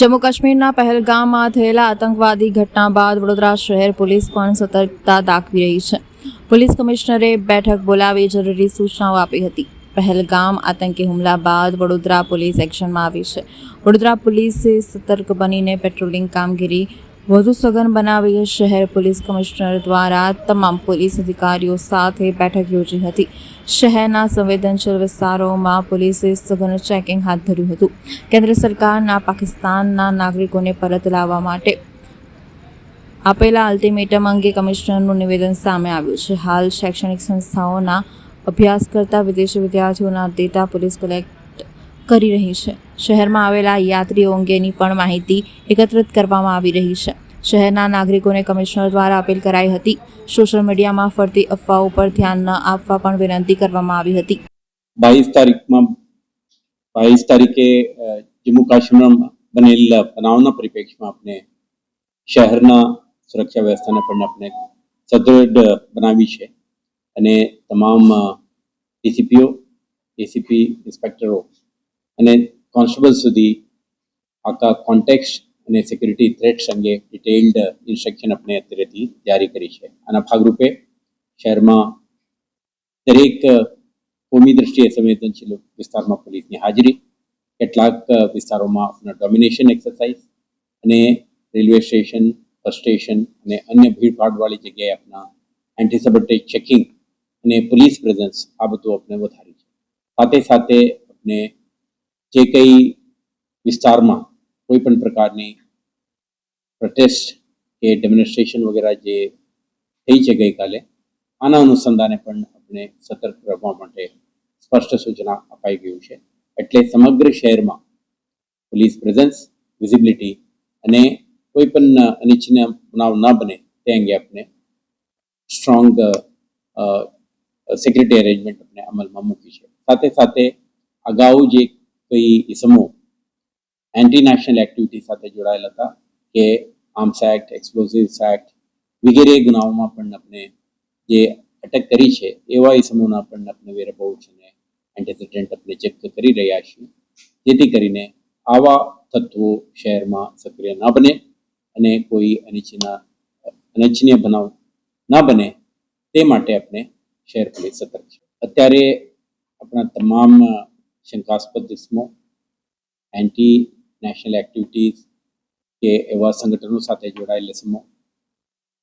જમ્મુ કાશ્મીરના પહેલગામમાં થયેલા આતંકવાદી ઘટના બાદ વડોદરા શહેર પોલીસ પણ સતર્કતા દાખવી રહી છે. પોલીસ કમિશનરે બેઠક બોલાવી જરૂરી સૂચનાઓ આપી હતી. પહેલગામ આતંકી હુમલા બાદ વડોદરા પોલીસ એક્શનમાં આવી છે. વડોદરા પોલીસે સતર્ક બનીને પેટ્રોલિંગ કામગીરી વધુ સઘન બનાવીએ શહેર પોલીસ કમિશનર દ્વારા તમામ પોલીસ અધિકારીઓ સાથે બેઠક યોજી હતી. શહેરના સંવેદનશીલ વિસ્તારોમાં પોલીસે સઘન ચેકિંગ હાથ ધર્યું હતું. કેન્દ્ર સરકારના પાકિસ્તાનના નાગરિકોને પરત લાવવા માટે આપેલા અલ્ટિમેટમ અંગે કમિશનરનું નિવેદન સામે આવ્યું છે. હાલ શૈક્ષણિક સંસ્થાઓના અભ્યાસ કરતા વિદેશી વિદ્યાર્થીઓના ડેટા પોલીસ કલેક્ટ કરી રહી છે. શહેરમાં આવેલા યાત્રીઓ અંગેની પણ માહિતી એકત્રિત કરવામાં આવી રહી છે. શહેરના નાગરિકોને કમિશનર દ્વારા અપીલ કરાઈ હતી. સોશિયલ મીડિયામાં ફરતી અફવાઓ પર ધ્યાન ન આપવા પણ વિનંતી કરવામાં આવી હતી. બાવીસ તારીખમાં, બાવીસ તારીખે જમ્મુ કાશ્મીરમાં બનેલ બનાવના પરિપ્રેક્ષમાં આપણે શહેરના સુરક્ષા વ્યવસ્થાને પણ આપણે સદૃઢ બનાવી છે. અને તમામ ડીસીપીઓ એસીપી ઇન્સ્પેક્ટરો અને કોન્સ્ટેબલ સુધી આખા કોન્ટેક્સ અને સિક્યુરિટી થ્રેટ્સ અંગે ડિટેલ્ડ ઇન્સ્ટ્રક્શન આપણે અત્યારેથી જારી કરી છે. આના ભાગરૂપે શહેરમાં દરેક ભૂમિ દ્રષ્ટિએ સંવેદનશીલ વિસ્તારમાં પોલીસની હાજરી, કેટલાક વિસ્તારોમાં આપણા ડોમિનેશન એક્સરસાઇઝ અને રેલવે સ્ટેશન બસ સ્ટેશન અને અન્ય ભીડભાડવાળી જગ્યાએ આપણા એન્ટી ચેકિંગ અને પોલીસ પ્રેઝન્સ આ બધું આપણે વધારી છે. સાથે સાથે આપણે જે કંઈ વિસ્તારમાં કોઈ પણ પ્રકારની પ્રોટેસ્ટ કે ડેમોન્સ્ટ્રેશન વગેરે જે થઈ છે ગઈકાલે, આના અનુસંધાને પણ આપણે સતર્ક રહેવા માટે સ્પષ્ટ સૂચના અપાઈ ગયું છે. એટલે સમગ્ર શહેરમાં પોલીસ પ્રેઝન્સ વિઝિબિલિટી અને કોઈ પણ અનિચ્છનીય બનાવ ન બને તે અંગે આપણે સ્ટ્રોંગ સિક્યુરિટી અરેન્જમેન્ટ આપણે અમલમાં મૂકી છે. સાથે સાથે અગાઉ જે કોઈ ઇસમો એન્ટી નેશનલ એક્ટિવિટી સાથે જોડાયેલા હતા કે આર્મ્સ એક્ટ એક્સપ્લોઝિવ્સ એક્ટ વગેરે ગુનાઓમાં પણ આપણે જે અટક કરી છે એવા ઇસમોના પણ આપણે વેરબાઉટ્સ અને એન્ટીસિડન્ટ આપણે ચેક કરી રહ્યા છીએ. જેથી કરીને આવા તત્વો શહેરમાં સક્રિય ન બને અને કોઈ અનિચ્છના, અનિચ્છનીય બનાવ ન બને તે માટે આપણે શહેર પોલીસ સતર્ક છે. અત્યારે આપણા તમામ શંકાસ્પદ ઇસમો એન્ટી નેશનલ એક્ટિવિટીઝ કે એવા સંગઠનો સાથે જોડાયેલ સમૂહ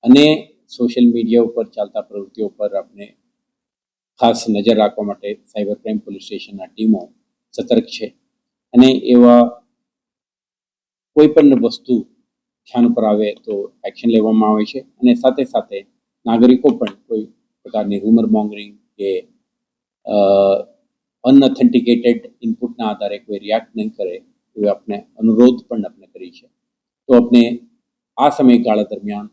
અને સોશિયલ મીડિયા ઉપર ચાલતા પ્રવૃત્તિઓ પર આપણે ખાસ નજર રાખવા માટે સાયબર ક્રાઇમ પોલીસ સ્ટેશનના ટીમો સતર્ક છે. અને એવા કોઈ પણ વસ્તુ ધ્યાન પર આવે તો એક્શન લેવામાં આવે છે અને સાથે સાથે નાગરિકો પણ કોઈ પ્રકારની રૂમર મોંગરિંગ કે અનઓથેન્ટિકેટેડ ઇનપુટના આધારે કોઈ રિએક્ટ નહીં કરે, એવો આપણે અનુરોધ પણ આપણે કરી છે. તો આપણે આ સમયગાળા દરમિયાન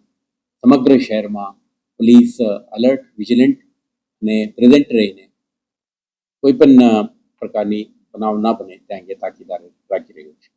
સમગ્ર શહેરમાં પોલીસ અલર્ટ વિજિલન્ટ અને પ્રેઝન્ટ રહીને કોઈ પણ પ્રકારની બનાવ ના બને તે અંગે તાકીદાર રાખી રહ્યું છે.